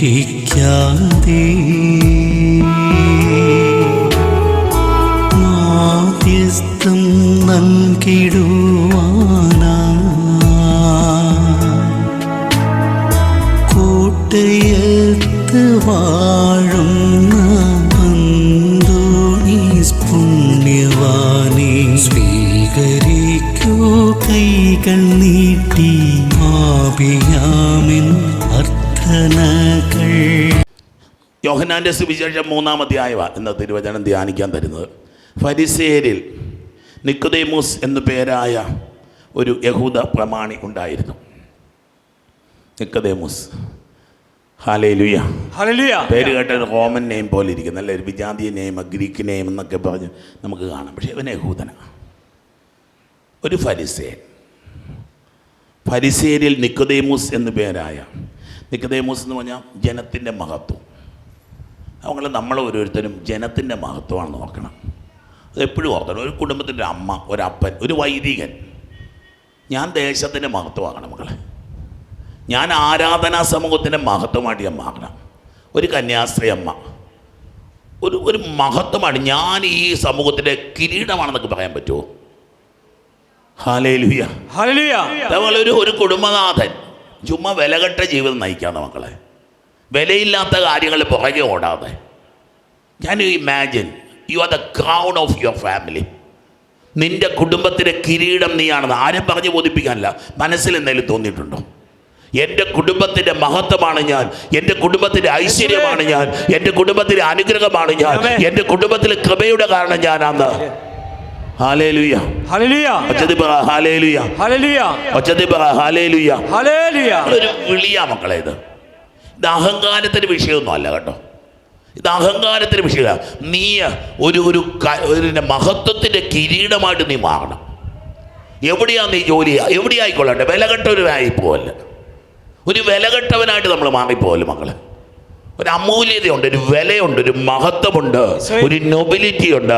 പരീക്ഷിച്ചാലുപേക്ഷിക്കാതെ അർത്ഥനകൾ യോഹനാന്റെ സുവിശേഷം മൂന്നാം അധ്യായവ എന്ന തിരുവചനം ധ്യാനിക്കാൻ തരുന്നത്. ഫരിസേരിൽ നിക്കുദേമൂസ് എന്നു പേരായ ഒരു യഹൂദ പ്രമാണി ഉണ്ടായിരുന്നു. നിക്കദേമൂസ്. Hallelujah hallelujah hallelujah. പേര് കേട്ടത് റോമൻ നെയിം പോലെ ഇരിക്കുന്നു. അല്ലെ? ഒരു വിജാതീയ നെയിം ഗ്രീക്ക് നെയിം എന്നൊക്കെ പറഞ്ഞ് നമുക്ക് കാണാം. പക്ഷേ ഇവൻ യഹൂദന. ഒരു ഫരിസേൻ ഫരിസേരിൽ നിക്കദേമൂസ് എന്നു പേരായ നിക്കദേമൂസ് എന്ന് പറഞ്ഞാൽ ജനത്തിന്റെ മഹത്വം. അതുകൊണ്ട് നമ്മൾ ഓരോരുത്തരും ജനത്തിന്റെ മഹത്വമാണ് നോക്കണം. അതെപ്പോഴും ഓർക്കണം. ഒരു കുടുംബത്തിന്റെ അമ്മ ഒരപ്പൻ ഒരു വൈദികൻ. ഞാൻ ദേശത്തിന്റെ മഹത്വമാകണം മക്കളെ. ഞാൻ ആരാധനാ സമൂഹത്തിന്റെ മഹത്വമായിട്ട് ഞാൻ മാറണം. ഒരു കന്യാസ്ത്രീ അമ്മ. ഒരു ഒരു മഹത്വമാണ്. ഞാൻ ഈ സമൂഹത്തിന്റെ കിരീടമാണെന്നൊക്കെ പറയാൻ പറ്റുമോ? ഹാലേ ലുയ്യ അതേപോലെ ഒരു ഒരു കുടുംബനാഥൻ. ചുമ്മാ വിലകെട്ട ജീവിതം നയിക്കാതെ മക്കളെ. വിലയില്ലാത്ത കാര്യങ്ങൾ പുറകെ ഓടാതെ. ഞാൻ you imagine you are the crown of your family നിന്റെ കുടുംബത്തിന്റെ കിരീടം നീയാണെന്ന് ആരും പറഞ്ഞ് ബോധിപ്പിക്കാനില്ല. മനസ്സിൽ എന്തെങ്കിലും തോന്നിയിട്ടുണ്ടോ? എന്റെ കുടുംബത്തിന്റെ മഹത്വമാണ് ഞാൻ. എന്റെ കുടുംബത്തിന്റെ ഐശ്വര്യമാണ് ഞാൻ. എന്റെ കുടുംബത്തിന്റെ അനുഗ്രഹമാണ് ഞാൻ. എന്റെ കുടുംബത്തിലെ കൃപയുടെ കാരണം ഞാനാന്ന് ഒരു വിളിയാ മക്കളെ ഇത്. ഇത് അഹങ്കാരത്തിന് വിഷയമൊന്നും അല്ല കേട്ടോ. ഇത് അഹങ്കാരത്തിന് വിഷയമല്ല. നീ ഒരു ഒരു മഹത്വത്തിന്റെ മഹത്വത്തിന്റെ കിരീടമായിട്ട് നീ മാറണം. എവിടെയാ നീ ജോലി ചെയ്യുക? എവിടെ ആയിക്കൊള്ളട്ടെ വിലകെട്ടവരായി പോവല്ല. ഒരു വിലകെട്ടവനായിട്ട് നമ്മൾ മാറിപ്പോവല്ലോ മക്കളെ? ഒരു അമൂല്യതയുണ്ട് ഒരു വിലയുണ്ട് ഒരു മഹത്വമുണ്ട് ഒരു നൊബിലിറ്റി ഉണ്ട്.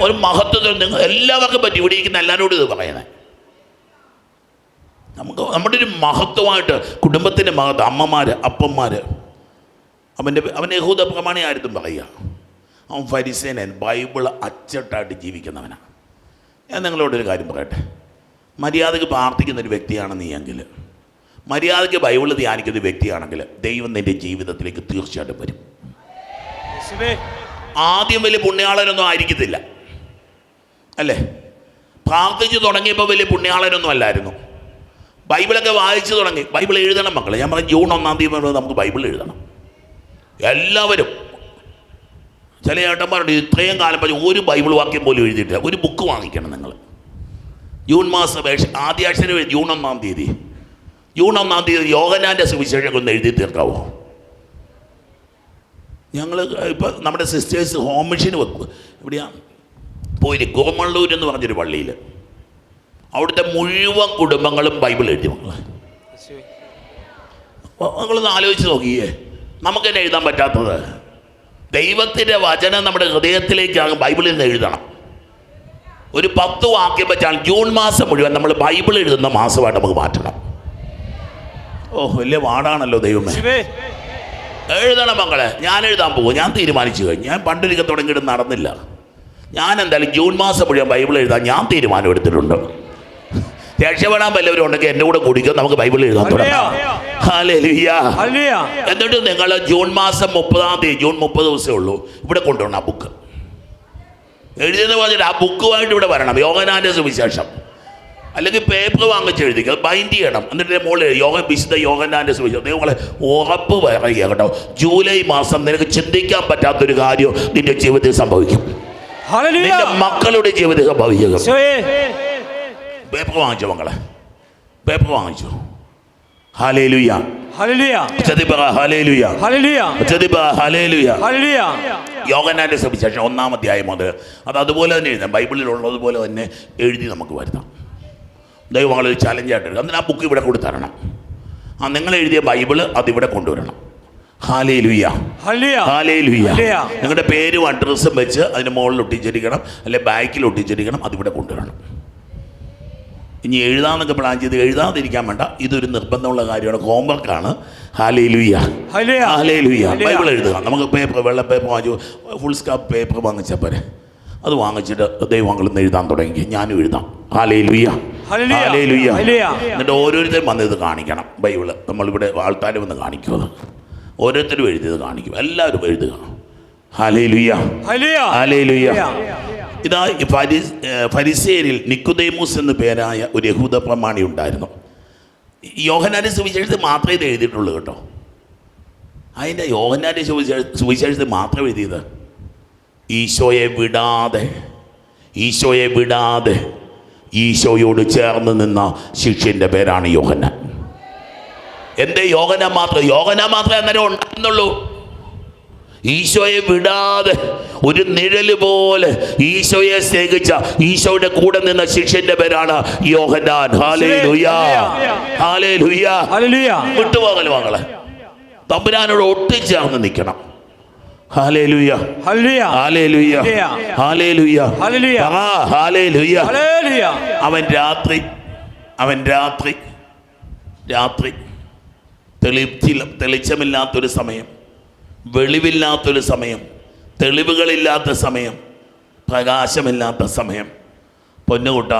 ഒരു മഹത്വത്തിൽ എല്ലാവർക്കും പറ്റി ഇവിടെ ഇരിക്കുന്ന എല്ലാവരോടും ഇത് പറയണേ. നമുക്ക് നമ്മുടെ ഒരു മഹത്വമായിട്ട് കുടുംബത്തിന്റെ മഹത്വം അമ്മമാർ അപ്പന്മാർ അവന്റെ അവൻ യഹൂദ പ്രമാണിയായിരുന്നു പറയുക. അവൻ ഫരിസേനൻ ബൈബിൾ അച്ചട്ടായിട്ട് ജീവിക്കുന്നവനാണ് ഞാൻ നിങ്ങളോടൊരു കാര്യം പറയട്ടെ. മര്യാദയ്ക്ക് പ്രാർത്ഥിക്കുന്ന ഒരു വ്യക്തിയാണ് നീ എങ്കിൽ. മര്യാദയ്ക്ക് ബൈബിൾ ധ്യാനിക്കുന്ന ഒരു വ്യക്തിയാണെങ്കിൽ ദൈവം നിന്റെ ജീവിതത്തിലേക്ക് തീർച്ചയായിട്ടും വരും. ആദ്യം വലിയ പുണ്യാളനൊന്നും ആയിരിക്കത്തില്ല. അല്ലേ? പ്രാർത്ഥിച്ചു തുടങ്ങിയപ്പോൾ വലിയ പുണ്യാളനൊന്നും അല്ലായിരുന്നു. ബൈബിളൊക്കെ വായിച്ചു തുടങ്ങി. ബൈബിൾ എഴുതണം മക്കളെ. ഞാൻ പറഞ്ഞു ജൂൺ ഒന്നാം തീയതി നമുക്ക് ബൈബിൾ എഴുതണം. എല്ലാവരും ചില ഏട്ടന്മാരുണ്ട് ഇത്രയും കാലം പറഞ്ഞ് ഒരു ബൈബിൾ വാക്യം പോലും എഴുതിയിട്ടില്ല. ഒരു ബുക്ക് വാങ്ങിക്കണം നിങ്ങൾ. ജൂൺ മാസം ആദ്യാക്ഷരം എഴുതി ജൂൺ ഒന്നാം തീയതി. ജൂൺ ഒന്നാം തീയതി യോഗനാന്റെ സുവിശേഷം ഒന്ന് എഴുതി തീർക്കാവോ? ഞങ്ങൾ ഇപ്പോൾ നമ്മുടെ സിസ്റ്റേഴ്സ് ഹോം മെഷീൻ വെക്കും. എവിടെയാ? പോയി ഗോമള്ളൂർ എന്ന് പറഞ്ഞൊരു പള്ളിയിൽ അവിടുത്തെ മുഴുവൻ കുടുംബങ്ങളും ബൈബിൾ എഴുതി മക്കളെ. നിങ്ങളൊന്ന് ആലോചിച്ച് നോക്കിയേ. നമുക്കെന്നെ എഴുതാൻ പറ്റാത്തത്. ദൈവത്തിന്റെ വചനം നമ്മുടെ ഹൃദയത്തിലേക്ക് ബൈബിളിൽ നിന്ന് എഴുതണം. ഒരു പത്ത് വാക്യം വെച്ചാൽ ജൂൺ മാസം മുഴുവൻ നമ്മൾ ബൈബിൾ എഴുതുന്ന മാസമായിട്ട് നമുക്ക് മാറ്റണം. ഓ വലിയ വാടാണല്ലോ ദൈവമേ. എഴുതണം മക്കളെ ഞാൻ എഴുതാൻ പോകും. ഞാൻ തീരുമാനിച്ചു കഴിഞ്ഞു. ഞാൻ പണ്ടൊരിക്കൽ തുടങ്ങിയിട്ട് നടന്നില്ല. ഞാൻ എന്തായാലും ജൂൺ മാസം മുഴുവൻ ബൈബിൾ എഴുതാൻ ഞാൻ തീരുമാനം എടുത്തിട്ടുണ്ട്. രക്ഷപ്പെടാൻ വല്ലവരും ഉണ്ടെങ്കിൽ എന്റെ കൂടെ കുടിക്കും. നമുക്ക് ബൈബിൾ എഴുതാൻ തുടങ്ങാം. എന്നിട്ട് നിങ്ങൾ ജൂൺ മാസം മുപ്പതാം തീയതി ജൂൺ മുപ്പത് ദിവസമേ ഉള്ളൂ. ഇവിടെ കൊണ്ടുവരണം ആ ബുക്ക്. എഴുതിയെന്ന് പറഞ്ഞിട്ട് ആ ബുക്കുമായിട്ട് ഇവിടെ വരണം. യോഗനാന്റെ സുവിശേഷം. അല്ലെങ്കിൽ പേപ്പർ വാങ്ങിച്ച് എഴുതിക്കുക ബൈൻഡ് ചെയ്യണം. എന്നിട്ട് മോളിൽ യോഗ വിശുദ്ധ യോഗനാന്റെ സുവിശേഷം. നിങ്ങളെ ഉറപ്പ് പറയുക കേട്ടോ. ജൂലൈ മാസം നിനക്ക് ചിന്തിക്കാൻ പറ്റാത്തൊരു കാര്യം നിന്റെ ജീവിതത്തിൽ സംഭവിക്കും. നിന്റെ മക്കളുടെ ജീവിതത്തിൽ സംഭവിക്കും പേപ്പർ വാങ്ങിച്ചോ മക്കളെ? പേപ്പർ വാങ്ങിച്ചു? ഹാലേലുയ യോഗനാന്റെ സുവിശേഷം ഒന്നാം അധ്യായം മുതൽ അത് അതുപോലെ തന്നെ എഴുതാം. ബൈബിളിലുള്ളതുപോലെ തന്നെ എഴുതി നമുക്ക് വരുത്താം. ചലഞ്ച് ചലഞ്ചായിട്ട് എന്നിട്ട് ആ ബുക്ക് ഇവിടെ കൊടുത്തരണം ആ നിങ്ങൾ എഴുതിയ ബൈബിൾ അതിവിടെ കൊണ്ടുവരണം. നിങ്ങളുടെ പേരും അഡ്രസ്സും വെച്ച് അതിന് മുകളിൽ ഒട്ടിച്ചിരിക്കണം. അല്ലെ ബാക്കിൽ ഒട്ടിച്ചിരിക്കണം. അതിവിടെ കൊണ്ടുവരണം ഇനി എഴുതാന്നൊക്കെ പ്ലാൻ ചെയ്ത് എഴുതാതിരിക്കാൻ വേണ്ട. ഇതൊരു നിർബന്ധമുള്ള കാര്യമാണ്. ഹോംവർക്കാണ് ഹാലേ ലുയ്യ ഹാലേ ലുയ്യ ബൈബിൾ എഴുതുക. നമുക്ക് പേപ്പർ വെള്ള പേപ്പർ വാങ്ങിച്ചു ഫുൾ സ്കാപ്പ് പേപ്പർ വാങ്ങിച്ചാൽ പോരെ. അത് വാങ്ങിച്ചിട്ട് ദൈവങ്ങളിൽ എഴുതാൻ തുടങ്ങി. ഞാനും എഴുതാം. ഹാലേ ലുയ്യ ഹാലേ ലുയ്യ എന്നിട്ട് ഓരോരുത്തരും വന്ന് ഇത് കാണിക്കണം. ബൈബിൾ നമ്മളിവിടെ ആൾക്കാർ വന്ന് കാണിക്കും അത്. ഓരോരുത്തരും എഴുതിയത് കാണിക്കും. എല്ലാവരും എഴുതുക. ഹാലേ ലുയ്യ ഹാലേലുയ്യ ഹല്ലേലൂയ. ഇതാ ഫരിസ് ഫരിസേരിൽ നിക്കുദേമൂസ് എന്ന് പേരായ ഒരു യഹൂദ പ്രമാണി ഉണ്ടായിരുന്നു. യോഹനാരി സുവിശേഷത്തിൽ മാത്രമേ ഇത് എഴുതിയിട്ടുള്ളൂ കേട്ടോ. അതിന്റെ യോഹനാരി സുവിശേഷ സുവിശേഷത്തിൽ മാത്രം എഴുതിയത്. ഈശോയെ വിടാതെ ഈശോയെ വിടാതെ ഈശോയോട് ചേർന്ന് നിന്ന ശിഷ്യന്റെ പേരാണ് യോഹന എന്റെ യോഗന മാത്രം? യോഗന മാത്രമേ അന്നേരം ഉണ്ടായിരുന്നുള്ളൂ. ഈശോയെ വിടാതെ ഒരു നിഴൽ പോലെ ഈശോയെ സ്നേഹിച്ച ഈശോയുടെ കൂടെ നിന്ന ശിഷ്യന്റെ പേരാണ് ഹല്ലേലൂയ. വിട്ടുപോകൽ മകളെ. തമ്പുരാനോട് ഒട്ടിച്ചേർന്ന് നിൽക്കണം. അവൻ രാത്രി അവൻ രാത്രി രാത്രി തെളിച്ചില്ല തെളിച്ചമില്ലാത്തൊരു സമയം വെളിവില്ലാത്തൊരു സമയം തെളിവുകളില്ലാത്ത സമയം പ്രകാശമില്ലാത്ത സമയം. പൊന്നുകൂട്ട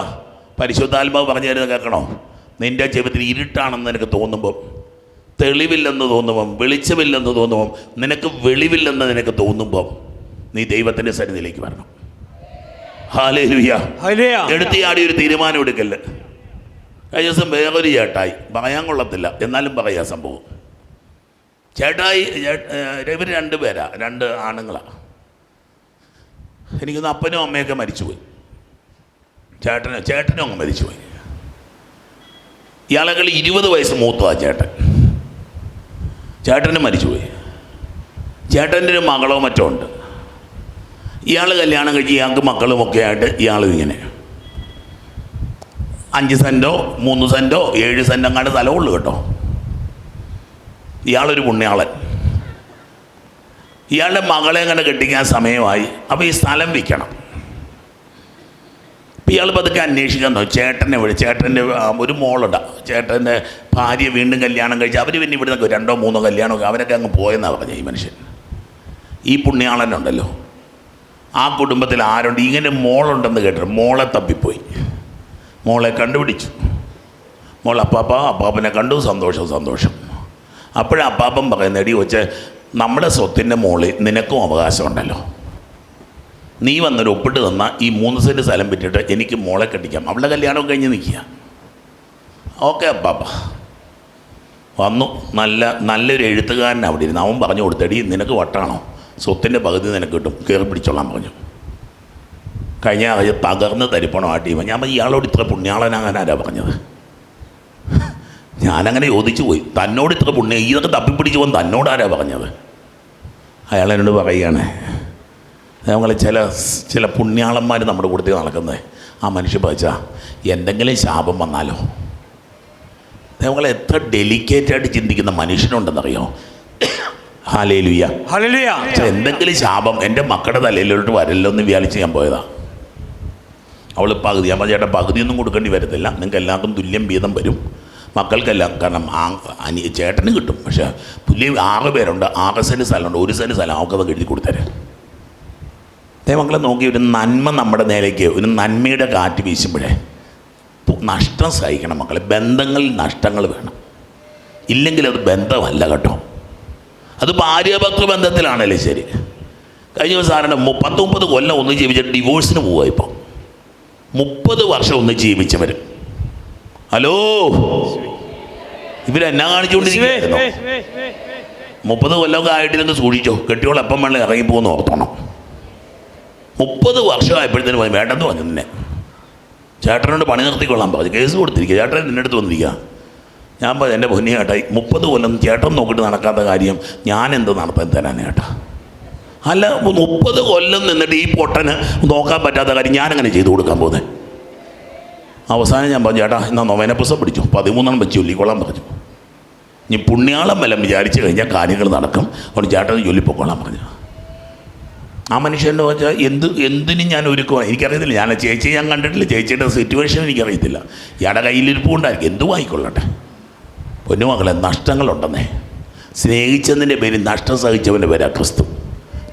പരിശുദ്ധാത്മാവ് പറഞ്ഞു തരുന്നത് കേൾക്കണോ? നിന്റെ ജീവിതത്തിൽ ഇരുട്ടാണെന്ന് നിനക്ക് തോന്നുമ്പം തെളിവില്ലെന്ന് തോന്നുമ്പം വെളിച്ചമില്ലെന്ന് തോന്നുമ്പം നിനക്ക് വെളിവില്ലെന്ന് നിനക്ക് തോന്നുമ്പം നീ ദൈവത്തിന്റെ സന്നിധിയിലേക്ക് വരണം. എടുത്തിയാടി ഒരു തീരുമാനം എടുക്കല്ലേ. കഴിഞ്ഞ ദിവസം വേറൊരു ചേട്ടായി പറയാൻ കൊള്ളത്തില്ല എന്നാലും പറയാ സംഭവം. ചേട്ടായി ഇവർ രണ്ട് പേരാ രണ്ട് ആണുങ്ങളാണ് എനിക്കൊന്ന് അപ്പനും അമ്മയൊക്കെ മരിച്ചുപോയി. ചേട്ടനോ ചേട്ടനും അങ്ങ് മരിച്ചുപോയി. ഇയാളെകൾ ഇരുപത് വയസ്സ് മൂത്തതാ ചേട്ടൻ. ചേട്ടനും മരിച്ചുപോയി. ചേട്ടന്റെ ഒരു മകളോ മറ്റോ ഉണ്ട്. ഇയാൾ കല്യാണം കഴിച്ച് ഇയാൾക്ക് മക്കളുമൊക്കെ ആയിട്ട് ഇയാൾ ഇങ്ങനെ. അഞ്ച് സെന്റോ മൂന്ന് സെന്റോ ഏഴ് സെന്റോ അങ്ങാണ്ട് സ്ഥലമുള്ളൂ കേട്ടോ. ഇയാളൊരു പുണ്യാളൻ. ഇയാളുടെ മകളെ കണ്ട് കെട്ടിക്കാൻ സമയമായി? അപ്പോൾ ഈ സ്ഥലം വിൽക്കണം. അപ്പോൾ ഇയാൾ പതുക്കെ അന്വേഷിക്കാൻ തോന്നും ചേട്ടനെ വിളി ചേട്ടന്റെ ഒരു മോളുണ്ട് ചേട്ടന്റെ ഭാര്യ വീണ്ടും കല്യാണം കഴിച്ച് അവർ പിന്നെ ഇവിടെ നിന്നൊക്കെ രണ്ടോ മൂന്നോ കല്യാണമൊക്കെ അവരൊക്കെ അങ്ങ് പോയെന്നാണ് പറഞ്ഞത് ഈ മനുഷ്യൻ. ഈ പുണ്യാളനുണ്ടല്ലോ. ആ കുടുംബത്തിൽ ആരുണ്ട്? ഇങ്ങനെ മോളുണ്ടെന്ന് കേട്ടു മോളെ തപ്പിപ്പോയി. മോളെ കണ്ടുപിടിച്ചു. മോൾ അപ്പാപ്പ അപ്പാപ്പനെ കണ്ടു സന്തോഷം സന്തോഷം. അപ്പോഴാ അപ്പാപ്പൻ പറയുന്ന എടി വെച്ച് നമ്മുടെ സ്വത്തിന്റെ മുകളിൽ നിനക്കും അവകാശമുണ്ടല്ലോ. നീ വന്നൊരു ഒപ്പിട്ട് തന്ന ഈ മൂന്ന് സെന്റ് സ്ഥലം വിറ്റിട്ട് എനിക്ക് മോളെ കെട്ടിക്കാം. അവളുടെ കല്യാണം കഴിഞ്ഞ് നിൽക്കുക. ഓക്കെ അപ്പാപ്പ. വന്നു. നല്ല നല്ലൊരു എഴുത്തുകാരൻ അവിടെ ഇരുന്ന്. അവൻ പറഞ്ഞു കൊടുത്തടി നിനക്ക് വട്ടാണോ? സ്വത്തിന്റെ പകുതി നിനക്ക് കിട്ടും. കയറി പിടിച്ചോളാൻ പറഞ്ഞു. കഴിഞ്ഞ ആഴ്ച തകർന്ന് തരിപ്പണോ ആ ടീം ഞാൻ ഇയാളോട് ഇത്ര പുണ്യാളനാകാനാരാ പറഞ്ഞത്? ഞാനങ്ങനെ ചോദിച്ചു പോയി. തന്നോട് ഇത്ര പുണ്യം ഇതൊക്കെ തപ്പിപ്പിടിച്ച് പോകാൻ തന്നോടാരാ പറഞ്ഞത്? അയാൾ എന്നോട് പറയുകയാണ് ഞങ്ങൾ ചില ചില പുണ്യാളന്മാർ നമ്മുടെ കൂട്ടത്തിൽ നടക്കുന്നത് ആ മനുഷ്യ പച്ചാ എന്തെങ്കിലും ശാപം വന്നാലോ? ഞങ്ങൾ എത്ര ഡെലിക്കേറ്റായിട്ട് ചിന്തിക്കുന്ന മനുഷ്യനുണ്ടെന്നറിയോ? ഹലേലുയ. പക്ഷെ എന്തെങ്കിലും ശാപം എന്റെ മക്കളുടെ തലയിലോട്ട് വരല്ലോ എന്ന് വിചാരിച്ച് ഞാൻ പോയതാ. അവൾ പകുതി അമ്മ ചേട്ടൻ പകുതിയൊന്നും കൊടുക്കേണ്ടി വരത്തില്ല. നിങ്ങൾക്ക് എല്ലാവർക്കും തുല്യം വീതം വരും. മക്കൾക്കെല്ലാം കാരണം ആ അനി ചേട്ടന് കിട്ടും. പക്ഷേ പുള്ളി ആറ് പേരുണ്ട്. ആറ് സെന്റ് സ്ഥലമുണ്ട്. ഒരു സെന്റ് സ്ഥലം അവൾക്കത് എഴുതി കൊടുത്തരാം. ദൈവങ്ങളെ നോക്കി ഒരു നന്മ നമ്മുടെ നേലേക്ക് ഒരു നന്മയുടെ കാറ്റ് വീശുമ്പോഴേ നഷ്ടം സഹിക്കണം മക്കളെ. ബന്ധങ്ങളിൽ നഷ്ടങ്ങൾ വേണം. ഇല്ലെങ്കിൽ അത് ബന്ധമല്ല കേട്ടോ. അത് ഭാര്യാഭർത്തൃ ബന്ധത്തിലാണല്ലേ ശരി. കഴിഞ്ഞ ദിവസം ആരുടെ പത്ത് മുപ്പത് കൊല്ലം ഒന്ന് ജീവിച്ചിട്ട് ഡിവോഴ്സിന് പോവുക ഇപ്പം. മുപ്പത് വർഷം ഒന്ന് ജീവിച്ചവർ ഹലോ? ഇവരെന്നാ കാണിച്ചുകൊണ്ടിരിക്കുന്നു മുപ്പത് കൊല്ലമൊക്കെ ആയിട്ടില്ലെന്ന് സൂക്ഷിച്ചോ. കെട്ടിയോൾ എപ്പം ഇറങ്ങി ഇറങ്ങിപ്പോകുന്ന ഓർത്തോണം. മുപ്പത് വർഷമായപ്പോഴത്തേനും പറഞ്ഞു, വേണ്ടെന്ന് പറഞ്ഞു നിന്നെ. ചേട്ടനോട് പണി നിർത്തിക്കൊള്ളാൻ പറഞ്ഞു. കേസ് കൊടുത്തിരിക്കുക. ചേട്ടൻ എന്റെ അടുത്ത് വന്നിരിക്കുക. ഞാൻ പറഞ്ഞു എന്റെ പൊന്നി ചേട്ടായി മുപ്പത് കൊല്ലം ചേട്ടൻ നോക്കിയിട്ട് നടക്കാത്ത കാര്യം ഞാൻ എന്ത് നടത്താൻ തരാൻ ചേട്ടാ അല്ല മുപ്പത് കൊല്ലം നിന്നിട്ട് ഈ പൊട്ടന് നോക്കാൻ പറ്റാത്ത കാര്യം ഞാനങ്ങനെ ചെയ്തു കൊടുക്കാൻ പോകുന്നത് അവസാനം ഞാൻ പറഞ്ഞു ചേട്ടാ എന്നാ നൊവേന പുസ്തകം പിടിച്ചു. പതിമൂന്നെണ്ണം വെച്ച് ചൊല്ലിക്കൊള്ളാൻ പറഞ്ഞു. ഇനി പുണ്യാളം വല്ലം വിചാരിച്ചു കഴിഞ്ഞാൽ കാര്യങ്ങൾ നടക്കും. അവിടെ ചേട്ടൻ ജോലി പൊക്കോളാൻ പറഞ്ഞു. ആ മനുഷ്യന്റെ വെച്ചാൽ എന്ത് എന്തിനും ഞാൻ ഒരുക്കുവാൻ? എനിക്കറിയത്തില്ല. ഞാൻ ചേച്ചി ഞാൻ കണ്ടിട്ടില്ല. ചേച്ചിയുടെ സിറ്റുവേഷൻ എനിക്കറിയത്തില്ല. ഇയാളുടെ കയ്യിലിരിപ്പ് കൊണ്ടായിരിക്കും എന്തും വായിക്കൊള്ളട്ടെ പൊന്നുമകളെ നഷ്ടങ്ങളുണ്ടെന്നേ. സ്നേഹിച്ചതിന്റെ പേര് നഷ്ടം സഹിച്ചവന്റെ പേരാണ് ക്രിസ്തു.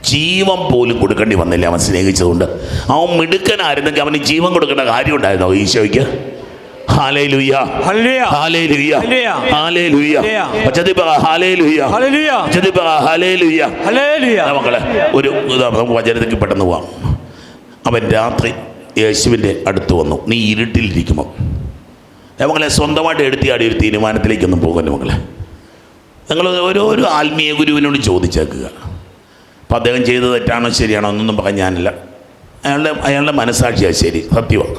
ജീവൻ പോലും കൊടുക്കേണ്ടി വന്നില്ല അവൻ സ്നേഹിച്ചതുകൊണ്ട്. അവൻ മിടുക്കനായിരുന്നെങ്കിൽ അവന് ജീവൻ കൊടുക്കേണ്ട കാര്യം ഉണ്ടായിരുന്നോ ഈശോയ്ക്ക് മക്കളെ ഒരു നമുക്ക് വചനത്തിലേക്ക് പെട്ടെന്ന് പോവാം. അവൻ രാത്രി യേശുവിന്റെ അടുത്ത് വന്നു. നീ ഇരുട്ടിലിരിക്കുമ്പോൾ മക്കളെ സ്വന്തമായിട്ട് എടുത്തിയാടി ഒരു തീരുമാനത്തിലേക്കൊന്നും പോകല്ലേ മക്കളെ. നിങ്ങൾ ഓരോരോ ആത്മീയ ഗുരുവിനോട് ചോദിച്ചേക്കുക. അപ്പം അദ്ദേഹം ചെയ്തത് തെറ്റാണോ ശരിയാണോ എന്നൊന്നും പറഞ്ഞാനില്ല അയാളുടെ അയാളുടെ മനസ്സാക്ഷിയാണ് ശരി സത്യമാണ്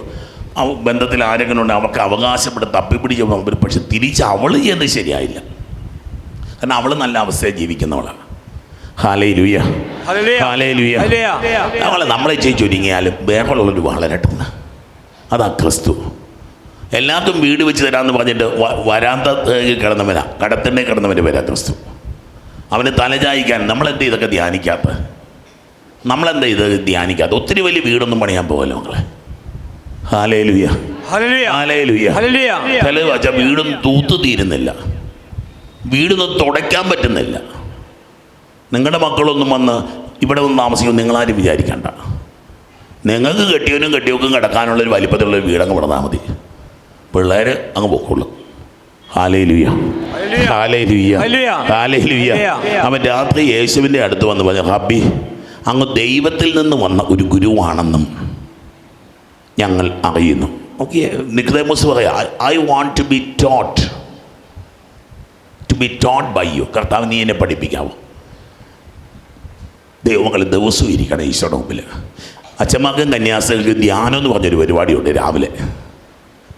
ആ ബന്ധത്തിൽ ആരെങ്കിലും ഉണ്ട് അവർക്ക് അവകാശപ്പെട്ട് തപ്പിപ്പിടിച്ച് അവർ പക്ഷെ തിരിച്ച് അവൾ ചെയ്യുന്നത് ശരിയായില്ല. കാരണം അവൾ നല്ല അവസ്ഥയിൽ ജീവിക്കുന്നവളാണ്. ഹാലേ ലൂയ ഹാലേ ലൂയ അവൾ നമ്മളെ ചെയ്ത് ചുരുങ്ങിയാലും വേറെയുള്ളൊരു വളരട്ടെന്ന് അതാ ക്രിസ്തു. എല്ലാവർക്കും വീട് വെച്ച് തരാമെന്ന് പറഞ്ഞിട്ട് വരാന്ത ഏഹ് കിടന്നവനാ. കടത്തിണ്ണേ കിടന്നവന്റെ പേരാ ക്രിസ്തു. അവന് തലചായിക്കാൻ നമ്മളെന്ത് ഇതൊക്കെ ധ്യാനിക്കാത്ത. നമ്മളെന്താ ഇത് ധ്യാനിക്കാത്ത. ഒത്തിരി വലിയ വീടൊന്നും പണിയാൻ പോകല്ലോ മക്കളെ? ചില വീടും തൂത്ത് തീരുന്നില്ല. വീടൊന്നും തുടയ്ക്കാൻ പറ്റുന്നില്ല. നിങ്ങളുടെ മക്കളൊന്നും വന്ന് ഇവിടെ ഒന്ന് താമസിക്കും നിങ്ങളാരും വിചാരിക്കണ്ട. നിങ്ങൾക്ക് കെട്ടിയവനും കെട്ടിയവക്കും കിടക്കാനുള്ളൊരു വലിപ്പത്തിലുള്ളൊരു വീടങ്ങ് വിടന്നാൽ മതി. പിള്ളേർ അങ്ങ് പൊക്കോളൂ. അവൻ രാത്രി യേശുവിന്റെ അടുത്ത് വന്ന് പറഞ്ഞു ഹബി അങ്ങ് ദൈവത്തിൽ നിന്ന് വന്ന ഒരു ഗുരുവാണെന്നും ഞങ്ങൾ അറിയുന്നു. ഓക്കെ നിക്തേമസ് പറയാം I want to be taught to be taught by you കർത്താവ് നീ എന്നെ പഠിപ്പിക്കാവോ. ദൈവങ്ങൾ ദിവസവും ഇരിക്കണം ഈശോയുടെ മുമ്പിൽ അച്ഛന്മാർക്കും കന്യാസികൾക്ക് ധ്യാനം എന്ന് പറഞ്ഞൊരു പരിപാടിയുണ്ട് രാവിലെ.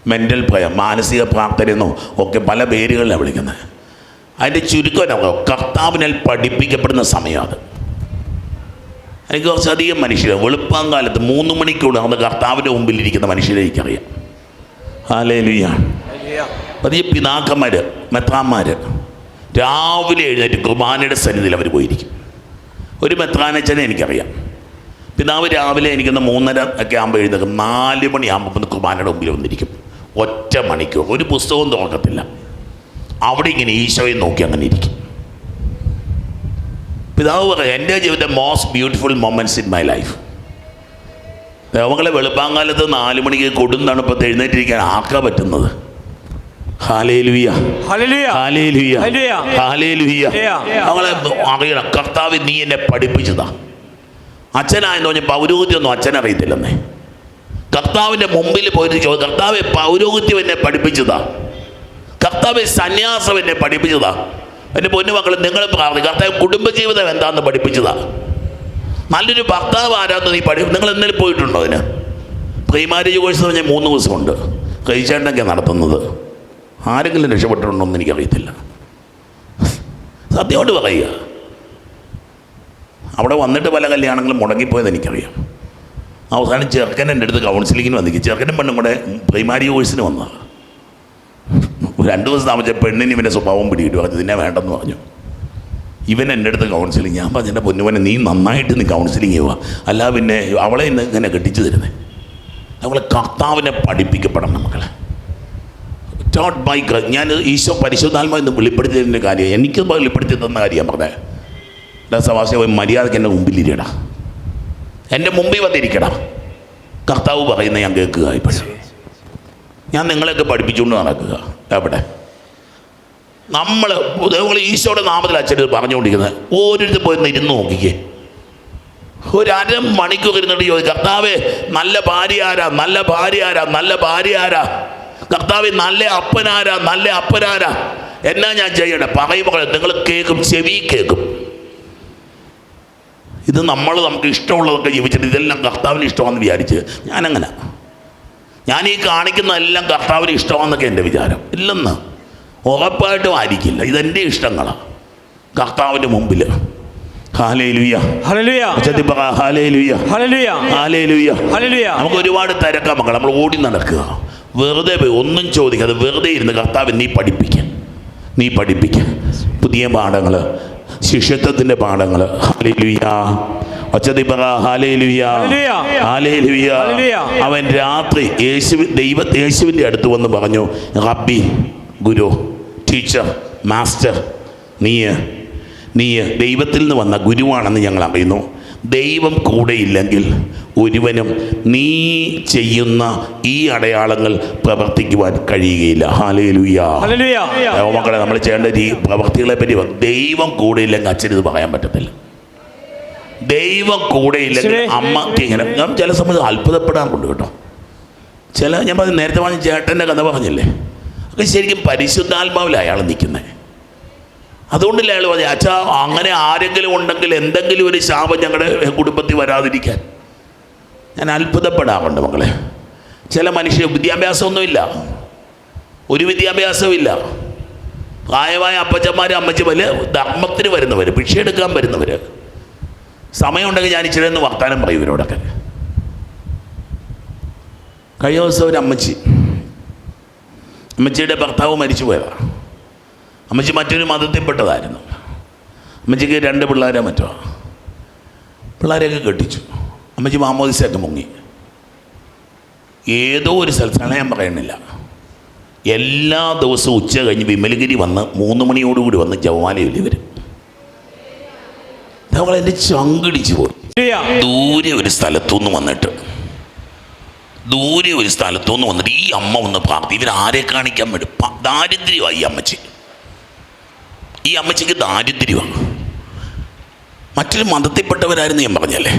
മെന്റൽ ഭയം മാനസിക പ്രാർത്ഥനയെന്നോ ഒക്കെ പല പേരുകളിലാണ് വിളിക്കുന്നത്. അതിന്റെ ചുരുക്കം കർത്താവിനെ പഠിപ്പിക്കപ്പെടുന്ന സമയമാണ് എനിക്ക് കുറച്ചധികം മനുഷ്യർ വെളുപ്പം കാലത്ത് മൂന്ന് നമ്മൾ കർത്താവിന്റെ മുമ്പിൽ ഇരിക്കുന്ന മനുഷ്യരെ എനിക്കറിയാം. ഹല്ലേലൂയ. പതിയെ പിതാക്കന്മാർ മെത്രാന്മാർ രാവിലെ എഴുന്നേറ്റ് കുർബാനയുടെ സന്നിധിയിൽ അവർ പോയിരിക്കും. ഒരു മെത്രാനച്ചനെ എനിക്കറിയാം. പിതാവ് രാവിലെ എനിക്കൊന്ന് മൂന്നര ഒക്കെ ആകുമ്പോൾ എഴുന്നേക്കും നാല് മണിയാകുമ്പോൾ കുർബാനയുടെ മുമ്പിൽ വന്നിരിക്കും. ഒറ്റ മണിക്കൂർ. ഒരു പുസ്തകവും തുറക്കത്തില്ല അവിടെ ഇങ്ങനെ ഈശോയെ നോക്കി അങ്ങനെ ഇരിക്കും. പിതാവ് പറയാം എന്റെ ജീവിതത്തെ most beautiful moments in my life ദേവങ്ങളെ വെളുപ്പാങ്കാലത്ത് നാല് മണിക്ക് കൊടും തണുപ്പത്ത് എഴുന്നേറ്റിരിക്കാൻ ആർക്കാ പറ്റുന്നത്. അവളെ അറിയണം കർത്താവ് നീ എന്നെ പഠിപ്പിച്ചതാ. അച്ഛനായെന്ന് പറഞ്ഞ പൗരോഹിത്യൊന്നും അച്ഛനറിയത്തില്ലെന്നേ. കർത്താവിന്റെ മുമ്പിൽ പോയിട്ട് ചോദിച്ചു കർത്താവ് പൗരോഹിത്യം എന്നെ പഠിപ്പിച്ചതാ. കർത്താവ് സന്യാസം എന്നെ പഠിപ്പിച്ചതാ. എന്റെ പൊന്നു മക്കൾ നിങ്ങൾ പ്രാർത്ഥിക്കും കർത്താവ് കുടുംബജീവിതം എന്താണെന്ന് പഠിപ്പിച്ചതാ. നല്ലൊരു ഭർത്താവ് ആരാന്ന് നീ പഠി നിങ്ങൾ എന്തെങ്കിലും പോയിട്ടുണ്ടോ അതിന്? പ്രീ മാരേജ് കോഴ്സ് പറഞ്ഞാൽ മൂന്ന് ദിവസമുണ്ട്. കഴിച്ചേണ്ടൊക്കെ നടത്തുന്നത്. ആരെങ്കിലും രക്ഷപ്പെട്ടിട്ടുണ്ടോ എന്ന് എനിക്കറിയത്തില്ല. സത്യമായിട്ട് പറയുക. അവിടെ വന്നിട്ട് പല കല്യാണങ്ങളും മുടങ്ങിപ്പോയത് എനിക്കറിയാം. അവസാനം ചെറുക്കൻ എന്റെ അടുത്ത് കൗൺസിലിങ്ങിന് വന്നിരിക്കും ചെറുക്കനും പെണ്ണും കൂടെ പ്രൈമാരി കോഴ്സിന് വന്നതാണ് രണ്ട് ദിവസം താമസിച്ച പെണ്ണിന് ഇവന്റെ സ്വഭാവം പിടികിട്ടു. പറഞ്ഞു ഇതിനെ വേണ്ടെന്ന് പറഞ്ഞു. ഇവൻ എന്റെ അടുത്ത് കൗൺസിലിങ് ഞാൻ പറഞ്ഞു എന്റെ പൊന്നുവനെ നീ നന്നായിട്ട് നീ കൗൺസിലിങ് ചെയ്യുക. അല്ല പിന്നെ അവളെ ഇന്ന് ഇങ്ങനെ കെട്ടിച്ചു തരുന്നത് അവളെ കർത്താവിനെ പഠിപ്പിക്കപ്പെടണം മക്കളെ. ടോട്ട് ബൈ ഞാൻ ഈശോ പരിശുദ്ധാത്മ എന്ന് വെളിപ്പെടുത്തിയതിന്റെ കാര്യം എനിക്ക് വെളിപ്പെടുത്തി തന്ന കാര്യം പറഞ്ഞത് സവാസ മര്യാദയ്ക്ക് എന്റെ മുമ്പിലിരിക്കടാ എന്റെ മുമ്പിൽ വന്നിരിക്കണം. കർത്താവ് പറയുന്ന ഞാൻ കേൾക്കുക ഇപ്പോഴും ഞാൻ നിങ്ങളെയൊക്കെ പഠിപ്പിച്ചുകൊണ്ട് നടക്കുക. എവിടെ? നമ്മൾ നമ്മൾ ഈശോയുടെ നാമത്തിൽ അച്ഛൻ പറഞ്ഞുകൊണ്ടിരിക്കുന്നത് ഓരോരുത്തർ പോയി ഇരുന്ന് നോക്കിക്കേ. ഒരു അര മണിക്കൂർ ഇരുന്നിട്ട് ചോദിക്കും കർത്താവേ നല്ല ഭാര്യ ആരാ? നല്ല ഭാര്യ ആരാ? നല്ല ഭാര്യ ആരാ? കർത്താവ് നല്ല അപ്പനാരാ? നല്ല അപ്പനാരാ? എന്നാ ഞാൻ ചെയ്യണേ? പറയുമ്പോൾ നിങ്ങൾ കേൾക്കും ചെവി കേൾക്കും. ഇത് നമ്മൾ നമുക്ക് ഇഷ്ടമുള്ളതൊക്കെ ജീവിച്ചിട്ട് ഇതെല്ലാം കർത്താവിന് ഇഷ്ടമാണെന്ന് വിചാരിച്ച് ഞാനങ്ങനെ. ഞാൻ ഈ കാണിക്കുന്ന എല്ലാം കർത്താവിന് ഇഷ്ടമാണെന്നൊക്കെ എന്റെ വിചാരം. ഇല്ലെന്ന്. ഉറപ്പായിട്ടും ആയിരിക്കില്ല. ഇതെന്റെ ഇഷ്ടങ്ങളാണ് കർത്താവിന്റെ മുമ്പിൽ നമുക്ക് ഒരുപാട് തിരക്കാം മക്കൾ നമ്മൾ ഓടി നടക്കുക. വെറുതെ പോയി. ഒന്നും ചോദിക്കാതെ വെറുതെ ഇരുന്ന് കർത്താവ് നീ പഠിപ്പിക്കാൻ നീ പഠിപ്പിക്കാൻ പുതിയ പാഠങ്ങൾ ശിഷ്യത്വത്തിന്റെ പാഠങ്ങൾ ഹാലേലുയ. അവൻ രാത്രി യേശു ദൈവ യേശുവിന്റെ അടുത്ത് വന്ന് പറഞ്ഞു റബ്ബി ഗുരു ടീച്ചർ മാസ്റ്റർ നീ നീ ദൈവത്തിൽ നിന്ന് വന്ന ഗുരുവാണെന്ന് ഞങ്ങൾ അറിയുന്നു. ദൈവം കൂടെയില്ലെങ്കിൽ ഒരുവനും നീ ചെയ്യുന്ന ഈ അടയാളങ്ങൾ പ്രവർത്തിക്കുവാൻ കഴിയുകയില്ല. മക്കളെ നമ്മൾ ചെയ്യേണ്ട ഈ പ്രവർത്തികളെ പറ്റി ദൈവം കൂടെയില്ലെങ്കിൽ അച്ഛന് ഇത് പറയാൻ പറ്റത്തില്ല. ദൈവം കൂടെയില്ലെങ്കിൽ അമ്മ അമ്മയ്ക്ക് ഇങ്ങനെ ഞാൻ ചില സമയത്ത് അത്ഭുതപ്പെടാറുണ്ട് കേട്ടോ. ചില ഞാൻ പറഞ്ഞു നേരത്തെ പറഞ്ഞ ചേട്ടന്റെ കഥ പറഞ്ഞില്ലേ? ഒക്കെ ശരിക്കും പരിശുദ്ധാത്മാവിൽ അയാൾ നിൽക്കുന്നത് അതുകൊണ്ടല്ലേ അയാൾ പറഞ്ഞു അച്ഛാ അങ്ങനെ ആരെങ്കിലും ഉണ്ടെങ്കിൽ എന്തെങ്കിലും ഒരു ശാപം ഞങ്ങളുടെ കുടുംബത്തിൽ വരാതിരിക്കാൻ. ഞാൻ അത്ഭുതപ്പെടാറുണ്ട് മക്കളെ. ചില മനുഷ്യ വിദ്യാഭ്യാസമൊന്നുമില്ല. ഒരു വിദ്യാഭ്യാസവും ഇല്ല പ്രായമായ അപ്പച്ചന്മാരും അമ്മച്ചമാര് ധർമ്മത്തിന് വരുന്നവർ ഭിക്ഷ എടുക്കാൻ വരുന്നവർ സമയമുണ്ടെങ്കിൽ ഞാൻ ഇച്ചിരി ഒന്ന് വർത്താനം പറയും ഇവരോടൊക്കെ. കഴിഞ്ഞ ദിവസം ഒരു അമ്മച്ചി അമ്മച്ചിയുടെ ഭർത്താവ് മരിച്ചു പോയതാണ് അമ്മച്ചി മറ്റൊരു മതത്തിൽപ്പെട്ടതായിരുന്നു. അമ്മച്ചിക്ക് രണ്ട് പിള്ളേരെ മറ്റോ? പിള്ളേരെയൊക്കെ കെട്ടിച്ചു. അമ്മച്ചി മാമോദിസയൊക്കെ മുങ്ങി. ഏതോ ഒരു സ്ഥലത്താണ് ഞാൻ പറയണില്ല എല്ലാ ദിവസവും ഉച്ച കഴിഞ്ഞ് വിമലഗിരി വന്ന് മൂന്ന് മണിയോടുകൂടി വന്ന് ജവമാലയിൽ വരും നമ്മൾ എന്റെ ചങ്കിടിച്ച് പോയി. ദൂരെ ഒരു സ്ഥലത്തുനിന്ന് വന്നിട്ട്. ദൂരെ ഒരു സ്ഥലത്തുനിന്ന് വന്നിട്ട് ഈ അമ്മ ഒന്ന് പ്രാർത്ഥി. ഇവരാരെ ആരെ കാണിക്കാൻ വേണ്ടി? ദാരിദ്ര്യമായി അമ്മച്ചി. ഈ അമ്മച്ചിക്ക് ദാരിദ്ര്യമാണ് മറ്റൊരു മതത്തിൽപ്പെട്ടവരായിരുന്നു ഞാൻ പറഞ്ഞല്ലേ?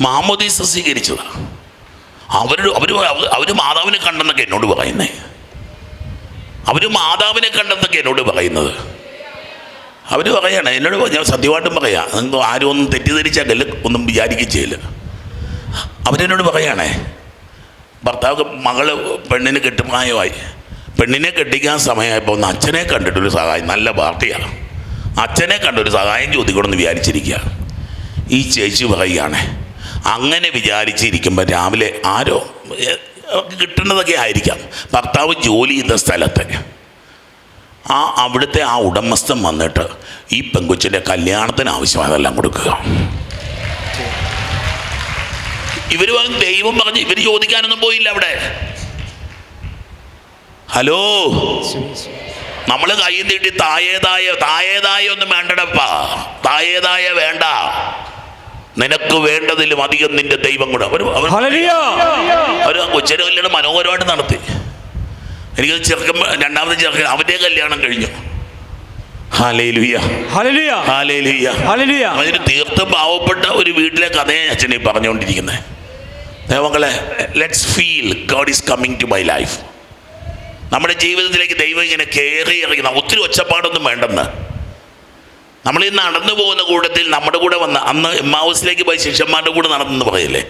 മാമോദീസ സ്വീകരിച്ചതാണ് അവരുടെ അവർ അവർ മാതാവിനെ കണ്ടെന്നൊക്കെ എന്നോട് പറയുന്നേ. അവർ മാതാവിനെ കണ്ടെന്നൊക്കെ എന്നോട് പറയുന്നത്. അവർ പറയണേ എന്നോട് ഞാൻ സത്യമായിട്ടും പറയാം നിങ്ങൾ ആരും ഒന്നും തെറ്റിദ്ധരിച്ചാൽ ഒന്നും വിചാരിക്കുകയും ചെയ്യില്ല. അവരെന്നോട് പറയണേ ഭർത്താവ് മകൾ പെണ്ണിന് കെട്ടുപ്രായമായി. പെണ്ണിനെ കെട്ടിക്കാൻ സമയമായപ്പോൾ ഒന്ന് അച്ഛനെ കണ്ടിട്ടൊരു സഹായം നല്ല പാർട്ടിയാണ് അച്ഛനെ കണ്ടൊരു സഹായം ചോദിക്കണമെന്ന് വിചാരിച്ചിരിക്കുക. ഈ ചേച്ചി പറയുകയാണ് അങ്ങനെ വിചാരിച്ചിരിക്കുമ്പോൾ രാവിലെ ആരോ കിട്ടുന്നതൊക്കെ ആയിരിക്കാം. ഭർത്താവ് ജോലി ചെയ്ത സ്ഥലത്ത് ആ അവിടുത്തെ ആ ഉടമസ്ഥൻ വന്നിട്ട് ഈ പെങ്കൊച്ചിന്റെ കല്യാണത്തിന് ആവശ്യമായതെല്ലാം കൊടുക്കുക. ഇവർ ദൈവം പറഞ്ഞു ഇവർ ചോദിക്കാനൊന്നും പോയില്ല അവിടെ. ഹലോ. നമ്മൾ കൈ നീട്ടി തായേതായ തായേതായ ഒന്നും വേണ്ടടപ്പാ. തായേതായ വേണ്ട. നിനക്ക് വേണ്ടതിലും അധികം നിന്റെ ദൈവം കൂടെ. അവർ അവർ കൊച്ചിന്റെ കല്യാണം മനോഹരമായിട്ട് നടത്തി. എനിക്ക് ചെറുക്കൻ രണ്ടാമത്തെ ചെറുക്കൻ അവന്റെ കല്യാണം കഴിഞ്ഞു. അതിന് തീർത്തും പാവപ്പെട്ട ഒരു വീട്ടിലെ കഥയാണ് അച്ഛനെ പറഞ്ഞുകൊണ്ടിരിക്കുന്നത്. ദൈവങ്ങളെ let's feel God is coming to my life നമ്മുടെ ജീവിതത്തിലേക്ക് ദൈവം ഇങ്ങനെ കയറി ഇറങ്ങി. ഒത്തിരി ഒച്ചപ്പാടൊന്നും വേണ്ടെന്ന്. നമ്മൾ ഈ നടന്നു പോകുന്ന കൂട്ടത്തിൽ നമ്മുടെ കൂടെ വന്ന അന്ന് എമ്മാവസിലേക്ക് പോയി ശിഷ്യന്മാരുടെ കൂടെ നടന്നെന്ന് പറയില്ലേ?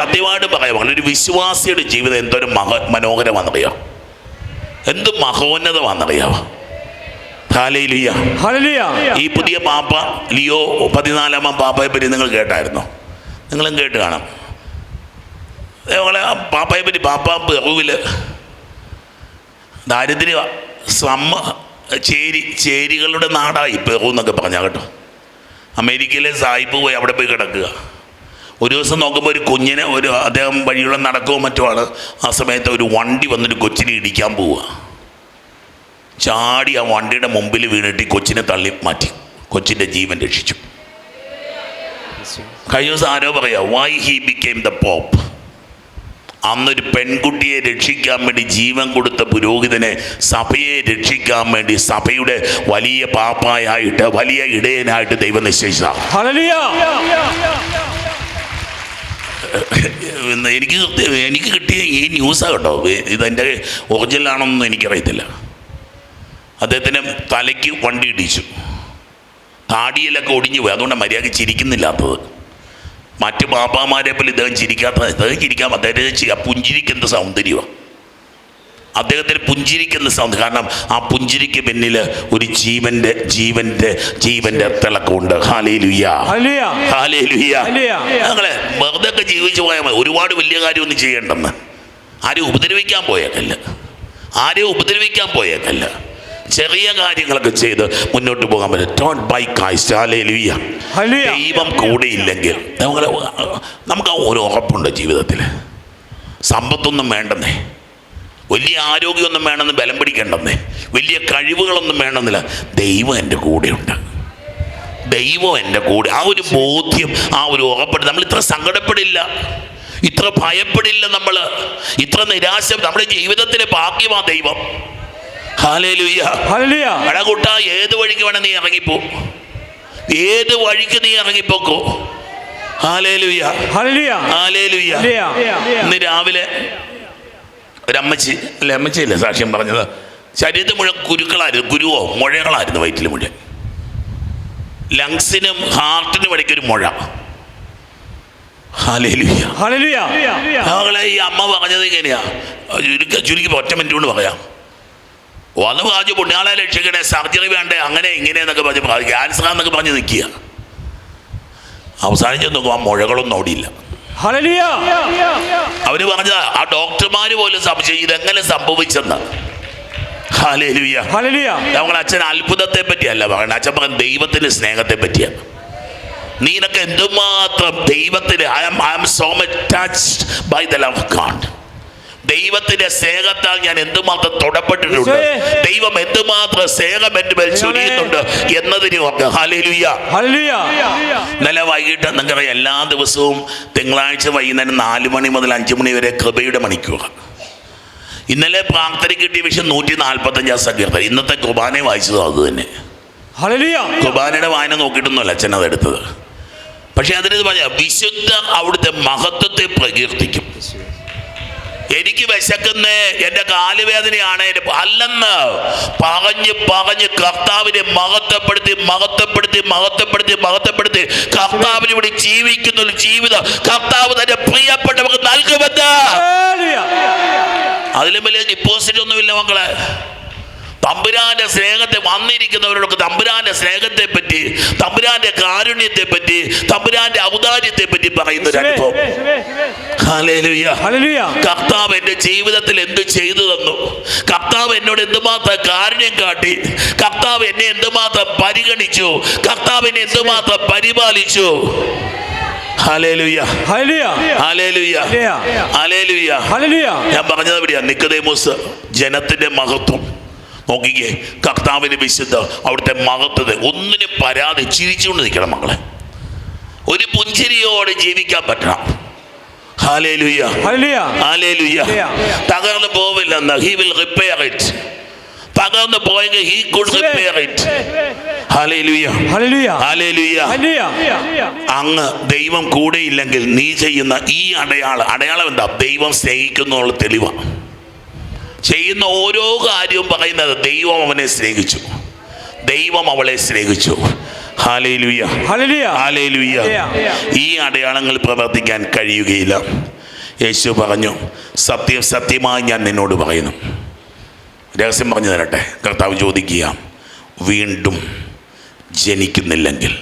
സത്യമായിട്ട് പറയാം. ഒരു വിശ്വാസിയുടെ ജീവിതം എന്തൊരു മഹ മനോഹരമാണെന്നറിയാം? എന്ത് മഹോന്നതമാണെന്നറിയാം ഈ പുതിയ പാപ്പ ലിയോ പതിനാലാമ പാപ്പയെ പറ്റി നിങ്ങൾ കേട്ടായിരുന്നു? നിങ്ങളും കേട്ട് കാണാം. ഞങ്ങളെ ആ പാപ്പയെ പറ്റി പാപ്പ പെറുവിൽ ദാരിദ്ര്യ സമ്മ ചേരി ചേരികളുടെ നാടായി പെറു എന്നൊക്കെ പറഞ്ഞാൽ കേട്ടോ. അമേരിക്കയിലെ സായിപ്പ് പോയി അവിടെ പോയി കിടക്കുക. ഒരു ദിവസം നോക്കുമ്പോൾ ഒരു കുഞ്ഞിനെ ഒരു അദ്ദേഹം വഴിയുള്ള നടക്കുകയോ ആണ്. ആ സമയത്ത് ഒരു വണ്ടി വന്നൊരു കൊച്ചിനെ ഇടിക്കാൻ പോവുക. ചാടി ആ വണ്ടിയുടെ മുമ്പിൽ വീണിട്ട് കൊച്ചിനെ തള്ളി മാറ്റി. കൊച്ചിന്റെ ജീവൻ രക്ഷിച്ചു. കഴിഞ്ഞ ദിവസം ആരോ പറയാ why he became the pope അന്നൊരു പെൺകുട്ടിയെ രക്ഷിക്കാൻ വേണ്ടി ജീവൻ കൊടുത്ത പുരോഹിതനെ സഭയെ രക്ഷിക്കാൻ വേണ്ടി സഭയുടെ വലിയ പാപ്പായായിട്ട് വലിയ ഇടയനായിട്ട് ദൈവം നിശ്ചയിച്ചതാണ് എനിക്ക് എനിക്ക് കിട്ടിയ ഈ ന്യൂസാണ് കേട്ടോ. ഇതെന്റെ ഒറിജിനലാണെന്നൊന്നും എനിക്കറിയത്തില്ല. അദ്ദേഹത്തിന് തലയ്ക്ക് വണ്ടി ഇടിച്ചു. താടിയിലൊക്കെ ഒടിഞ്ഞു പോയി. അതുകൊണ്ട് മര്യാദ ചിരിക്കുന്നില്ലാത്തത്. മറ്റ് ബാപ്പാമാരെ പോലെ ഇദ്ദേഹം ചിരിക്കാത്ത ഇദ്ദേഹം ചിരിക്കാൻ ആ പുഞ്ചിരിക്കുന്ന സൗന്ദര്യമാണ് അദ്ദേഹത്തിന് പുഞ്ചിരിക്കുന്ന സൗന്ദര്യം. കാരണം ആ പുഞ്ചിരിക്ക് പിന്നിൽ ഒരു ജീവന്റെ ജീവന്റെ ജീവന്റെ തിളക്കമുണ്ട്. ഞങ്ങളെ വെറുതെ ഒക്കെ ജീവിച്ചു പോയാൽ മതി. ഒരുപാട് വലിയ കാര്യമൊന്നും ചെയ്യണ്ടെന്ന്. ആരെയും ഉപദ്രവിക്കാൻ പോയേക്കല്ല. ആരെയും ഉപദ്രവിക്കാൻ പോയേക്കല്ല. ചെറിയ കാര്യങ്ങളൊക്കെ ചെയ്ത് മുന്നോട്ട് പോകാൻ പറ്റും. Don't bye. ദൈവം കൂടെയില്ലെങ്കിൽ നമുക്ക് നമുക്ക് ഒരു ഉറപ്പുണ്ട് ജീവിതത്തിൽ. സമ്പത്തൊന്നും വേണ്ടെന്നേ. വലിയ ആരോഗ്യമൊന്നും വേണമെന്ന് ബലം പിടിക്കേണ്ടെന്നേ. വലിയ കഴിവുകളൊന്നും വേണമെന്നില്ല ദൈവം എന്റെ കൂടെയുണ്ട്. ദൈവം എന്റെ കൂടെ. ആ ഒരു ബോധ്യം ആ ഒരു ഉറപ്പെടും നമ്മൾ ഇത്ര സങ്കടപ്പെടില്ല. ഇത്ര ഭയപ്പെടില്ല നമ്മൾ. ഇത്ര നിരാശ നമ്മുടെ ജീവിതത്തിലെ ഭാഗ്യമാ ദൈവം. അടകുട്ട ഏത് വഴിക്ക് വേണം നീ ഇറങ്ങിപ്പോ? ഏത് വഴിക്ക് നീ ഇറങ്ങിപ്പോക്കോ? ഇന്ന് രാവിലെ ഒരമ്മച്ചി അല്ലെ അമ്മച്ചിയല്ലേ സാക്ഷ്യം പറഞ്ഞത്? ശരീരത്തിൽ മുഴുവൻ കുരുക്കളായിരുന്നു കുരുവോ മുഴകളായിരുന്നു വയറ്റിൽ മുഴുവൻ. ലങ്സിനും ഹാർട്ടിനും ഇടയ്ക്കൊരു മുഴ. ഈ അമ്മ പറഞ്ഞത് എങ്ങനെയാ ചുരുക്കി ചുരുക്കി ഒറ്റ മിനിറ്റ് കൊണ്ട് പറയാം. വന്ന് പറഞ്ഞു പുണ്യാളെ രക്ഷിക്കണേ സർജറി വേണ്ടേ അങ്ങനെ ഇങ്ങനെ എന്നൊക്കെ പറഞ്ഞ് ക്യാൻസർ എന്നൊക്കെ പറഞ്ഞ് നിൽക്കുക. അവസാനം ചെന്ന് നോക്കും ആ മുഴകളൊന്നും ഓടിയില്ല അവർ പറഞ്ഞ ആ ഡോക്ടർമാര് പോലും സംശയം ഇതെങ്ങനെ സംഭവിച്ചെന്ന്. ഞങ്ങൾ അച്ഛൻ അത്ഭുതത്തെ പറ്റിയല്ല പറയുന്നത്. അച്ഛൻ പറഞ്ഞ ദൈവത്തിന്റെ സ്നേഹത്തെ പറ്റിയാണ്. നീനൊക്കെ എന്തുമാത്രം ദൈവത്തിന് I am I am so much touched by the love God ദൈവത്തിന്റെ സ്നേഹത്താൽ ഞാൻ എന്തുമാത്രം തൊടപ്പെട്ടിട്ടുണ്ട്? ദൈവം എന്തുമാത്രം സ്നേഹം എന്റെ മേൽ ചൊരിയുന്നുണ്ട് എന്നതിന് ഇന്നലെ വൈകിട്ട് നിങ്ങളുടെ എല്ലാ ദിവസവും തിങ്കളാഴ്ച വൈകുന്നേരം നാല് മണി മുതൽ അഞ്ച് മണി വരെ കൃപയുടെ മണിക്കൂർ. ഇന്നലെ പ്രാർത്ഥന കിട്ടിയ വിഷയം നൂറ്റി നാൽപ്പത്തഞ്ചാം സങ്കീർത്തനം. ഇന്നത്തെ കുർബാനയെ വായിച്ചത് അത് തന്നെ. കുർബാനയുടെ വായന നോക്കിയിട്ടൊന്നുമല്ല അച്ഛൻ അത് എടുത്തത്. പക്ഷെ അതിന് പറഞ്ഞ വിശുദ്ധ അവിടുത്തെ മഹത്വത്തെ പ്രകീർത്തിക്കും. എനിക്ക് വിശക്കുന്നേ എന്റെ കാലുവേദനയാണ് അല്ലെന്ന് പറഞ്ഞ് പറഞ്ഞ് കർത്താവിനെ മഹത്വപ്പെടുത്തി മഹത്വപ്പെടുത്തി മഹത്വപ്പെടുത്തി മഹത്വപ്പെടുത്തി കർത്താവിന് ഇവിടെ ജീവിക്കുന്ന ഒരു ജീവിതം കർത്താവ് തന്നെ പ്രിയപ്പെട്ടവർക്ക് നൽകുമെന്ന്. അതിലും വലിയ ഡിപ്പോസിറ്റ് ഒന്നുമില്ല മക്കളെ. തമ്പുരാന്റെ സ്നേഹത്തെ വന്നിരിക്കുന്നവരോടൊക്കെ തമ്പുരാന്റെ സ്നേഹത്തെ പറ്റി തമ്പുരാന്റെ കാരുണ്യത്തെ പറ്റി തമ്പുരാന്റെ ഔദാര്യത്തെ പറ്റി പറയുന്ന ഒരു അനുഭവം കർത്താവ് എന്റെ ജീവിതത്തിൽ എന്ത് ചെയ്തു തന്നു? കർത്താവ് എന്നോട് എന്തുമാത്രം കാരുണ്യം കാട്ടി? കർത്താവ് എന്നെ എന്തുമാത്രം പരിഗണിച്ചു? കർത്താവ് എന്നെ എന്തുമാത്രം പരിപാലിച്ചു? ഞാൻ പറഞ്ഞത് എവിടെയാ? നിക്കതേമോസ് ജനത്തിന്റെ മഹത്വം. നോക്കിക്കേ കർത്താവിന് വിശുദ്ധ അവിടുത്തെ മഹത്വത ഒന്നിനും പരാതി ചിരിച്ചുകൊണ്ട് നിൽക്കണം മക്കളെ. ഒരു പുഞ്ചിരിയോടെ ജീവിക്കാൻ പറ്റണം. തകർന്നു പോവില്ല ഹി വിൽ റിപ്പയർ ഇറ്റ് തകർന്നു പോയെങ്കിൽ ഹി കുഡ് റിപ്പയർ ഇറ്റ് അങ്ങ് ദൈവം കൂടെയില്ലെങ്കിൽ നീ ചെയ്യുന്ന ഈ അടയാളം അടയാളം എന്താ? ദൈവം സ്നേഹിക്കുന്നുള്ള തെളിവാണ് ചെയ്യുന്ന ഓരോ കാര്യവും പറയുന്നത് ദൈവം അവനെ സ്നേഹിച്ചു. ദൈവം അവളെ സ്നേഹിച്ചു. ഈ അടയാളങ്ങൾ പ്രവർത്തിക്കാൻ കഴിയുകയില്ല. യേശു പറഞ്ഞു സത്യം സത്യമായി ഞാൻ നിന്നോട് പറയുന്നു. രഹസ്യം പറഞ്ഞു തരട്ടെ. കർത്താവ് ചോദിക്കുക വീണ്ടും ജനിക്കുന്നില്ലെങ്കിൽ?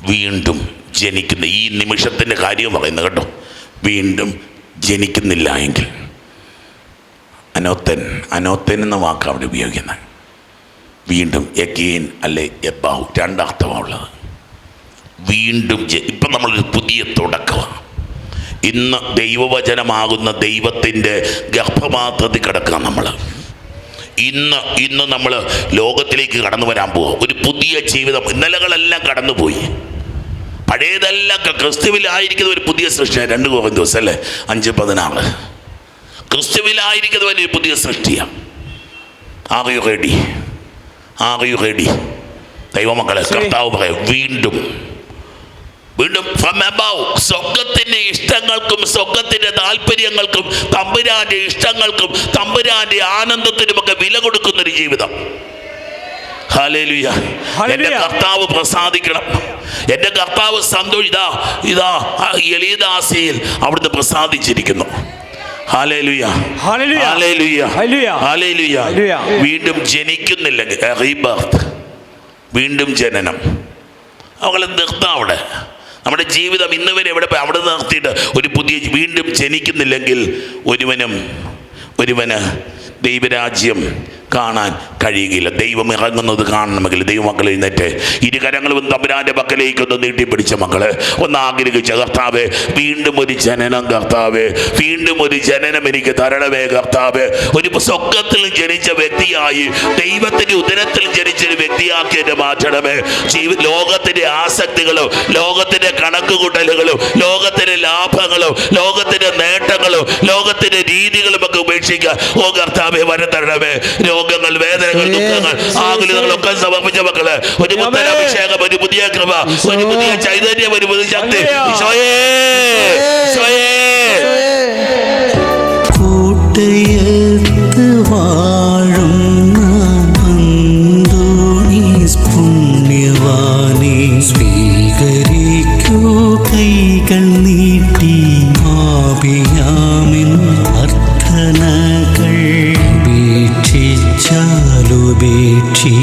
വീണ്ടും ജനിക്കുന്ന ഈ നിമിഷത്തിന്റെ കാര്യം പറയുന്നത് കേട്ടോ. വീണ്ടും ജനിക്കുന്നില്ല എങ്കിൽ. അനോത്തൻ അനോത്തൻ എന്ന വാക്ക് അവിടെ ഉപയോഗിക്കുന്നത്. വീണ്ടും എഗെയിൻ അല്ലെ എബാവ് രണ്ടർത്ഥമാണ് ഉള്ളത് വീണ്ടും ഇപ്പം നമ്മളൊരു പുതിയ തുടക്കമാണ്. ഇന്ന് ദൈവവചനമാകുന്ന ദൈവത്തിന്റെ ഗർഭപാത്രത്തിൽ കിടക്കുക നമ്മൾ. ഇന്ന് ഇന്ന് നമ്മൾ ലോകത്തിലേക്ക് കടന്നു വരാൻ പോവുക ഒരു പുതിയ ജീവിതം ഇന്നലകളെല്ലാം കടന്നുപോയി. പഴയതെല്ലാം ക്രിസ്തുവിലായിരിക്കുന്ന ഒരു പുതിയ സൃഷ്ടിയാണ് രണ്ട് കുറഞ്ഞ ദിവസം അല്ലേ? അഞ്ച് പതിനാറ്. ക്രിസ്തുവിലായിരിക്കുന്നവൻ വലിയ പുതിയ സൃഷ്ടിയാണ് are you ready? Are you ready? ദൈവമക്കളെ കർത്താവ് പറയാം വീണ്ടും വീണ്ടും ഫ്രം അബവ് സ്വർഗത്തിന്റെ ഇഷ്ടങ്ങൾക്കും സ്വർഗത്തിന്റെ താല്പര്യങ്ങൾക്കും തമ്പുരാന്റെ ഇഷ്ടങ്ങൾക്കും തമ്പുരാന്റെ ആനന്ദത്തിനുമൊക്കെ വില കൊടുക്കുന്നൊരു ജീവിതം. ഹാലേലുയ എന്റെ എന്റെ കർത്താവ് പ്രസാദിക്കണം. എന്റെ കർത്താവ് സന്തോഷിതാ ഇതാ ഇതാ എളിയദാസിയിൽ അവിടുന്ന് പ്രസാദിച്ചിരിക്കുന്നു. വീണ്ടും ജനിക്കുന്നില്ലെങ്കിൽ റീബർത്ത്. വീണ്ടും ജനനം. അവളെ നിർത്താം അവിടെ. നമ്മുടെ ജീവിതം ഇന്ന് വരെ എവിടെ അവിടെ നിർത്തിയിട്ട് ഒരു പുതിയ വീണ്ടും ജനിക്കുന്നില്ലെങ്കിൽ ഒരുവനും ഒരുവന് ദൈവരാജ്യം കാണാൻ കഴിയുകയില്ല. ദൈവം ഇറങ്ങുന്നത് കാണണമെങ്കിൽ ദൈവമക്കൾ എഴുന്നേറ്റ്. ഇരുകരങ്ങളും തമ്പുരാന്റെ പക്കലേക്ക് ഒന്ന് നീട്ടിപ്പിടിച്ച മക്കൾ ഒന്ന് ആഗ്രഹിച്ച കർത്താവ് വീണ്ടും ഒരു ജനനം കർത്താവ് വീണ്ടും ഒരു ജനനം എനിക്ക് തരണമേ കർത്താവ്. ഒരു സ്വർഗത്തിൽ ജനിച്ച വ്യക്തിയായി ദൈവത്തിന്റെ ഉദരത്തിൽ ജനിച്ച ഒരു വ്യക്തിയാക്കി എന്നെ മാറ്റണമേ. ജീവി ലോകത്തിന്റെ ആസക്തികളും ലോകത്തിന്റെ കണക്കുകൂട്ടലുകളും ലോകത്തിന്റെ ലാഭങ്ങളും ലോകത്തിന്റെ നേട്ടങ്ങളും ലോകത്തിന്റെ രീതികളും ഒക്കെ ഉപേക്ഷിക്കുക ഓ കർത്താവെ വരത്തരണമേ. രോഗങ്ങൾ വേദനകൾ ദുഃഖങ്ങൾ ആകുലതകളൊക്കെ സമർപ്പിച്ച മക്കൾ. ഒരു പുത്തൻ അഭിഷേകം ഒരു പുതിയ കൃപ ഒരു പുതിയ ചൈതന്യം ഒരു പുതിയ ശക്തി. ഈശോയേ ഈശോയേ. കൂട്ടയത്ത് പുണ്യവാനെ സ്വീകരിക്കൂ. കൈകൾ നീട്ടി ആപിയാമിൻ വീക്ഷിച്ചാലുപേക്ഷിക്കാതെ